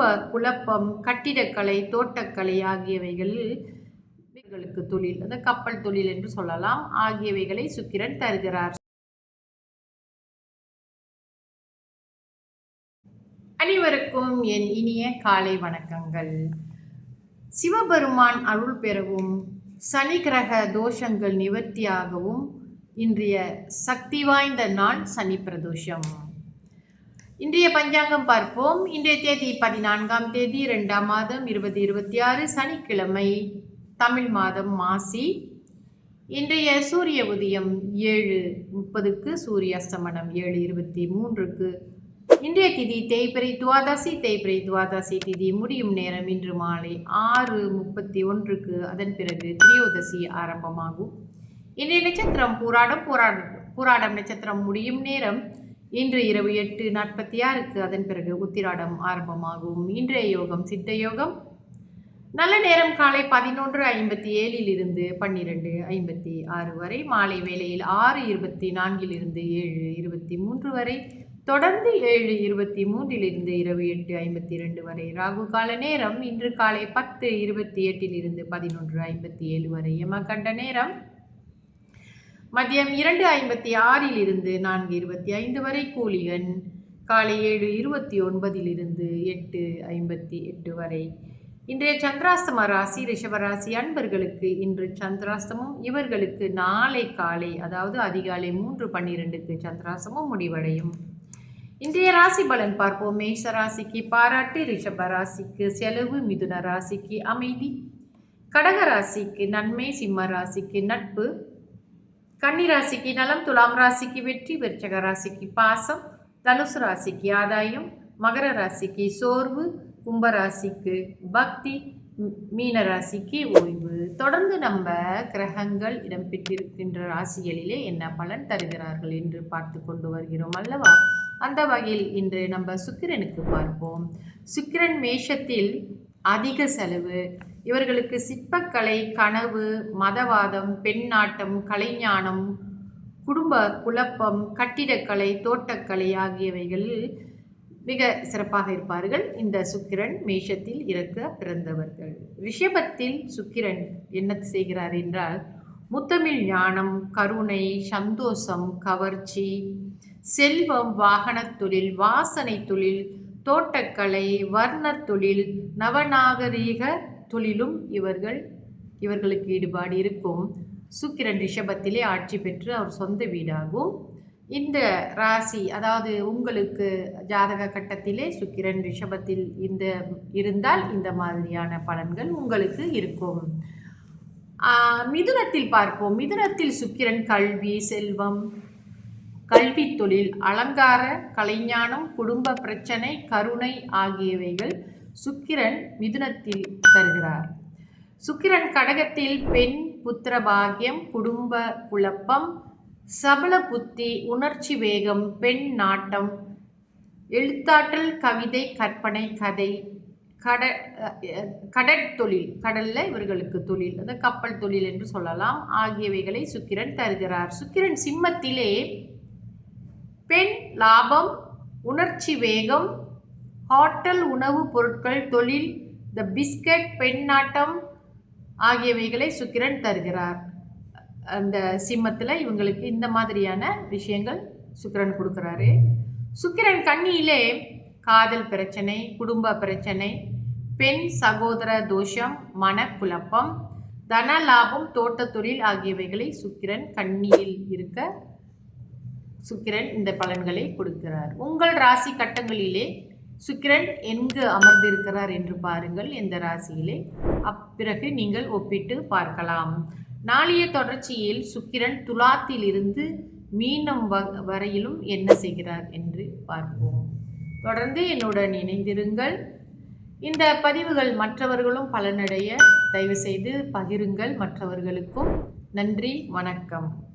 குடும்ப குழப்பம் கட்டிடக்கலை தோட்டக்கலை ஆகியவைகளில் இவர்களுக்கு தொழில் அந்த கப்பல் தொழில் என்று சொல்லலாம். ஆகியவைகளை சுக்கிரன் தருகிறார். அனைவருக்கும் என் இனிய காலை வணக்கங்கள். சிவபெருமான் அருள் பெறவும் சனி கிரக தோஷங்கள் நிவர்த்தியாகவும் இன்றைய சக்தி வாய்ந்த நாள் சனி பிரதோஷம். இன்றைய பஞ்சாங்கம் பார்ப்போம். இன்றைய தேதி பதினான்காம் தேதி இரண்டாம் மாதம் இருபது இருபத்தி ஆறு சனிக்கிழமை தமிழ் மாதம் மாசி. இன்றைய சூரிய உதயம் ஏழு முப்பதுக்கு சூரிய அஸ்தமனம் ஏழு இருபத்தி மூன்றுக்கு. இன்றைய திதி தேய்பிரை துவாதசி தேய்பிரை துவாதசி திதி முடியும் நேரம் இன்று மாலை ஆறு முப்பத்தி ஒன்றுக்கு. அதன் பிறகு திரியோதசி ஆரம்பமாகும். இன்றைய நட்சத்திரம் பூராடம் போராடம் பூராடம் நட்சத்திரம் முடியும் நேரம் இன்று இரவு எட்டு நாற்பத்தி ஆறுக்கு அதன் பிறகு உத்திராடம் ஆரம்பமாகும். இன்றைய யோகம் சித்த யோகம். நல்ல நேரம் காலை பதினொன்று ஐம்பத்தி ஏழில் இருந்து பன்னிரெண்டு ஐம்பத்தி ஆறு வரை மாலை வேளையில் ஆறு இருபத்தி நான்கில் இருந்து ஏழு இருபத்தி மூன்று வரை தொடர்ந்து ஏழு இருபத்தி மூன்றிலிருந்து இரவு எட்டு ஐம்பத்தி இரண்டு வரை ராகு கால நேரம் இன்று காலை பத்து இருபத்தி எட்டில் இருந்து பதினொன்று ஐம்பத்தி ஏழு வரை. யமகண்ட நேரம் மதியம் இரண்டு ஐம்பத்தி ஆறில் இருந்து நான்கு இருபத்தி ஐந்து வரை கூலிகன் காலை ஏழு இருபத்தி ஒன்பதிலிருந்து எட்டு ஐம்பத்தி எட்டு வரை. இன்றைய சந்திராஸ்தம ராசி ரிஷபராசி அன்பர்களுக்கு இன்று சந்திராஸ்தமம் இவர்களுக்கு நாளை காலை அதாவது அதிகாலை மூன்று பன்னிரெண்டுக்கு சந்திராசமும் முடிவடையும். இன்றைய ராசி பலன் பார்ப்போம். மேஷ ராசிக்கு பாராட்டு ரிஷப ராசிக்கு செலவு மிதுன ராசிக்கு அமைதி. கடக ராசிக்கு நன்மை சிம்ம ராசிக்கு நட்பு. கன்னி ராசிக்கு நலம் துலாம் ராசிக்கு வெற்றி விருச்சக ராசிக்கு பாசம் தனுசு ராசிக்கு ஆதாயம் மகர ராசிக்கு சோர்வு கும்பராசிக்கு பக்தி மீன ராசிக்கு ஓய்வு. தொடர்ந்து நம்ம கிரகங்கள் இடம்பெற்றிருக்கின்ற ராசிகளிலே என்ன பலன் தருகிறார்கள் என்று பார்த்து கொண்டு வருகிறோம் அல்லவா? அந்த வகையில் இன்று நம்ம சுக்கிரனுக்கு பார்ப்போம். சுக்கிரன் மேஷத்தில் அதிக செலவு. இவர்களுக்கு சிற்பக்கலை கனவு மதவாதம் பெண்ணாட்டம் கலைஞானம் குடும்ப குழப்பம் கட்டிடக்கலை தோட்டக்கலை ஆகியவைகளில் மிக சிறப்பாக இருப்பார்கள். இந்த சுக்கிரன் மேஷத்தில் இறக்க பிறந்தவர்கள். ரிஷபத்தில் சுக்கிரன் என்ன செய்கிறார் என்றால் முத்தமிழ் ஞானம் கருணை சந்தோஷம் கவர்ச்சி செல்வம் வாகனத் தொழில் வாசனை தொழில் தோட்டக்கலை வர்ணத் தொழில் நவநாகரீக தொழிலும் இவர்கள் இவர்களுக்கு ஈடுபாடு இருக்கும். சுக்கிரன் ரிஷபத்திலே ஆட்சி பெற்று அவர் சொந்த வீடாகும். இந்த ராசி அதாவது உங்களுக்கு ஜாதக கட்டத்திலே சுக்கிரன் ரிஷபத்தில் இந்த இருந்தால் இந்த மாதிரியான பலன்கள் உங்களுக்கு இருக்கும். மிதுனத்தில் பார்ப்போம். மிதுனத்தில் சுக்கிரன் கல்வி செல்வம் கல்வி தொழில் அலங்கார கலைஞானம் குடும்ப பிரச்சனை கருணை ஆகியவைகள் சுக்கிரன் மிதுனத்தில் தருகிறார். சுக்கிரன் கடகத்தில் பெண் புத்திர பாகியம் குடும்ப குழப்பம் சபல புத்தி உணர்ச்சி வேகம் பெண் நாட்டம் எழுத்தாற்றல் கவிதை கற்பனை கதை கட கடற்தொழில் கடல்ல இவர்களுக்கு தொழில் அந்த கப்பல் தொழில் என்று சொல்லலாம் ஆகியவைகளை சுக்கிரன் தருகிறார். சுக்கிரன் சிம்மத்திலே பெண் லாபம் உணர்ச்சி வேகம் ஹோட்டல் உணவுப் பொருட்கள் தொழில் த பிஸ்கட் பெண்ணாட்டம் ஆகியவைகளை சுக்கிரன் தருகிறார். அந்த சிம்மத்தில் இவங்களுக்கு இந்த மாதிரியான விஷயங்கள் சுக்கிரன் கொடுக்குறாரு. சுக்கிரன் கண்ணியிலே காதல் பிரச்சனை குடும்ப பிரச்சனை பெண் சகோதர தோஷம் மனக்குழப்பம் தன லாபம் தோட்டத்தொழில் ஆகியவைகளை சுக்கிரன் கண்ணியில் இருக்க சுக்கிரன் இந்த பலன்களை கொடுக்கிறார். உங்கள் ராசி கட்டங்களிலே சுக்கிரன் எங்கு அமர்ந்திருக்கிறார் என்று பாருங்கள். எந்த ராசியிலே? அப்பிறகு நீங்கள் ஒப்பிட்டு பார்க்கலாம். நாளைய தொடர்ச்சியில் சுக்கிரன் துலாத்தில் இருந்து மீனம் வ- வரையிலும் என்ன செய்கிறார் என்று பார்ப்போம். தொடர்ந்து என்னுடன் இணைந்திருங்கள். இந்த பதிவுகள் மற்றவர்களும் பலனடைய தயவுசெய்து பகிருங்கள். மற்றவர்களுக்கும் நன்றி வணக்கம்.